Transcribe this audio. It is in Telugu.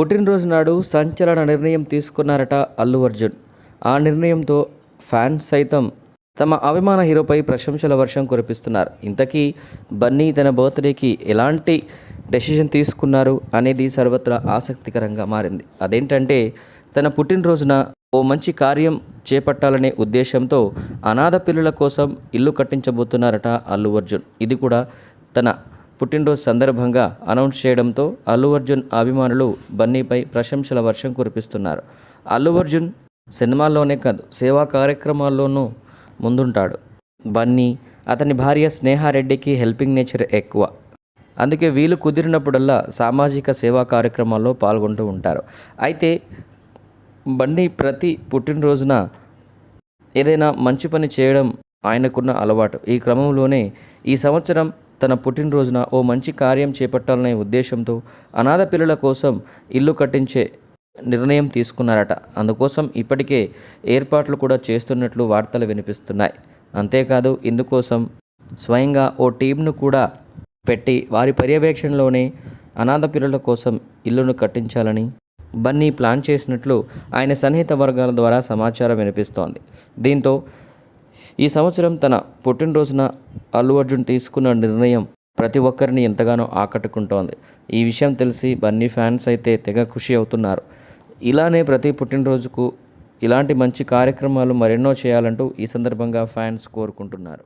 పుట్టినరోజు నాడు సంచలన నిర్ణయం తీసుకున్నారట అల్లు అర్జున్. ఆ నిర్ణయంతో ఫ్యాన్స్ సైతం తమ అభిమాన హీరోపై ప్రశంసల వర్షం కురిపిస్తున్నారు. ఇంతకీ బన్నీ తన బర్త్డేకి ఎలాంటి డెసిషన్ తీసుకున్నారు అనేది సర్వత్రా ఆసక్తికరంగా మారింది. అదేంటంటే తన పుట్టినరోజున ఓ మంచి కార్యం చేపట్టాలనే ఉద్దేశంతో అనాథ పిల్లల కోసం ఇల్లు కట్టించబోతున్నారట అల్లు అర్జున్. ఇది కూడా తన పుట్టినరోజు సందర్భంగా అనౌన్స్ చేయడంతో అల్లు అర్జున్ అభిమానులు బన్నీపై ప్రశంసల వర్షం కురిపిస్తున్నారు. అల్లు అర్జున్ సినిమాల్లోనే కాదు సేవా కార్యక్రమాల్లోనూ ముందుంటాడు. బన్నీ అతని భార్య స్నేహారెడ్డికి హెల్పింగ్ నేచర్ ఎక్కువ. అందుకే వీలు కుదిరినప్పుడల్లా సామాజిక సేవా కార్యక్రమాల్లో పాల్గొంటూ ఉంటారు. అయితే బన్నీ ప్రతి పుట్టినరోజున ఏదైనా మంచి పని చేయడం ఆయనకున్న అలవాటు. ఈ క్రమంలోనే ఈ సంవత్సరం తన పుట్టినరోజున ఓ మంచి కార్యం చేపట్టాలనే ఉద్దేశంతో అనాథ పిల్లల కోసం ఇల్లు కట్టించే నిర్ణయం తీసుకున్నారట. అందుకోసం ఇప్పటికే ఏర్పాట్లు కూడా చేస్తున్నట్లు వార్తలు వినిపిస్తున్నాయి. అంతేకాదు ఇందుకోసం స్వయంగా ఓ టీంను కూడా పెట్టి వారి పర్యవేక్షణలోనే అనాథ పిల్లల కోసం ఇల్లును కట్టించాలని బన్నీ ప్లాన్ చేసినట్లు ఆయన సన్నిహిత వర్గాల ద్వారా సమాచారం వినిపిస్తోంది. దీంతో ఈ సంవత్సరం తన పుట్టినరోజున అల్లు అర్జున్ తీసుకున్న నిర్ణయం ప్రతి ఒక్కరిని ఎంతగానో ఆకట్టుకుంటోంది. ఈ విషయం తెలిసి బన్నీ ఫ్యాన్స్ అయితే తెగ ఖుషి అవుతున్నారు. ఇలానే ప్రతి పుట్టినరోజుకు ఇలాంటి మంచి కార్యక్రమాలు మరెన్నో చేయాలంటూ ఈ సందర్భంగా ఫ్యాన్స్ కోరుకుంటున్నారు.